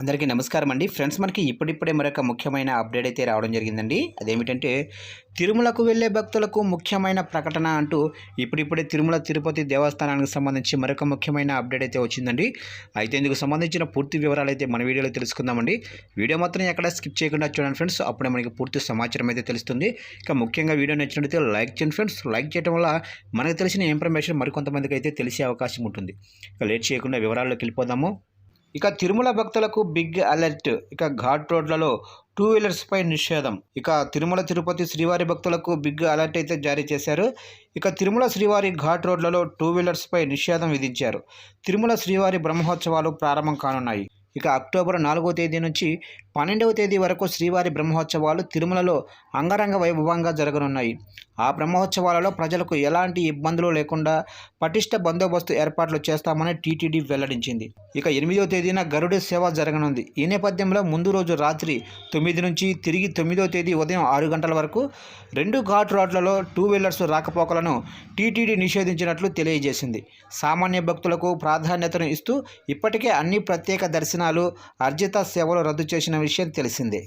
అందరికీ నమస్కారం అండి ఫ్రెండ్స్ మనకి ఇప్పుడిప్పుడే మరొక ముఖ్యమైన అప్డేట్ అయితే రావడం జరిగిందండి. అదేమిటంటే తిరుమలకు వెళ్ళే భక్తులకు ముఖ్యమైన ప్రకటన అంటూ ఇప్పుడిప్పుడే తిరుమల తిరుపతి దేవస్థానానికి సంబంధించి మరొక ముఖ్యమైన అప్డేట్ అయితే వచ్చిందండి. అయితే ఇందుకు సంబంధించిన పూర్తి వివరాలు అయితే మన వీడియోలో తెలుసుకుందామండి. వీడియో మాత్రం ఎక్కడ స్కిప్ చేయకుండా చూడండి ఫ్రెండ్స్. అప్పుడే మనకి పూర్తి సమాచారం అయితే తెలుస్తుంది. ఇక ముఖ్యంగా వీడియో నచ్చినట్లయితే లైక్ చేయండి ఫ్రెండ్స్. లైక్ చేయడం వల్ల మనకు తెలిసిన ఇన్ఫర్మేషన్ మరికొంతమందికి అయితే తెలిసే అవకాశం ఉంటుంది. ఇక లేట్ చేయకుండా వివరాల్లోకి వెళ్ళిపోదాము. ఇక తిరుమల భక్తులకు బిగ్ అలర్ట్. ఇక ఘాట్ రోడ్లలో టూ వీలర్స్పై నిషేధం. ఇక తిరుమల తిరుపతి శ్రీవారి భక్తులకు బిగ్ అలర్ట్ అయితే జారీ చేశారు. ఇక తిరుమల శ్రీవారి ఘాట్ రోడ్లలో టూ వీలర్స్పై నిషేధం విధించారు. తిరుమల శ్రీవారి బ్రహ్మోత్సవాలు ప్రారంభం కానున్నాయి. ఇక అక్టోబర్ నాలుగో తేదీ నుంచి పన్నెండవ తేదీ వరకు శ్రీవారి బ్రహ్మోత్సవాలు తిరుమలలో అంగరంగ వైభవంగా జరగనున్నాయి. ఆ బ్రహ్మోత్సవాలలో ప్రజలకు ఎలాంటి ఇబ్బందులు లేకుండా పటిష్ట బందోబస్తు ఏర్పాట్లు చేస్తామని టీటీడీ వెల్లడించింది. ఇక ఎనిమిదో తేదీన గరుడ సేవ జరగనుంది. ఈ నేపథ్యంలో ముందు రోజు రాత్రి తొమ్మిది నుంచి తిరిగి తొమ్మిదో తేదీ ఉదయం ఆరు గంటల వరకు రెండు ఘాట్ రోడ్లలో టూ వీలర్స్ రాకపోకలను టీటీడీ నిషేధించినట్లు తెలియజేసింది. సామాన్య భక్తులకు ప్రాధాన్యతను ఇస్తూ ఇప్పటికే అన్ని ప్రత్యేక దర్శనాలు అర్జిత సేవలు రద్దు చేసిన విషయం తెలిసిందే.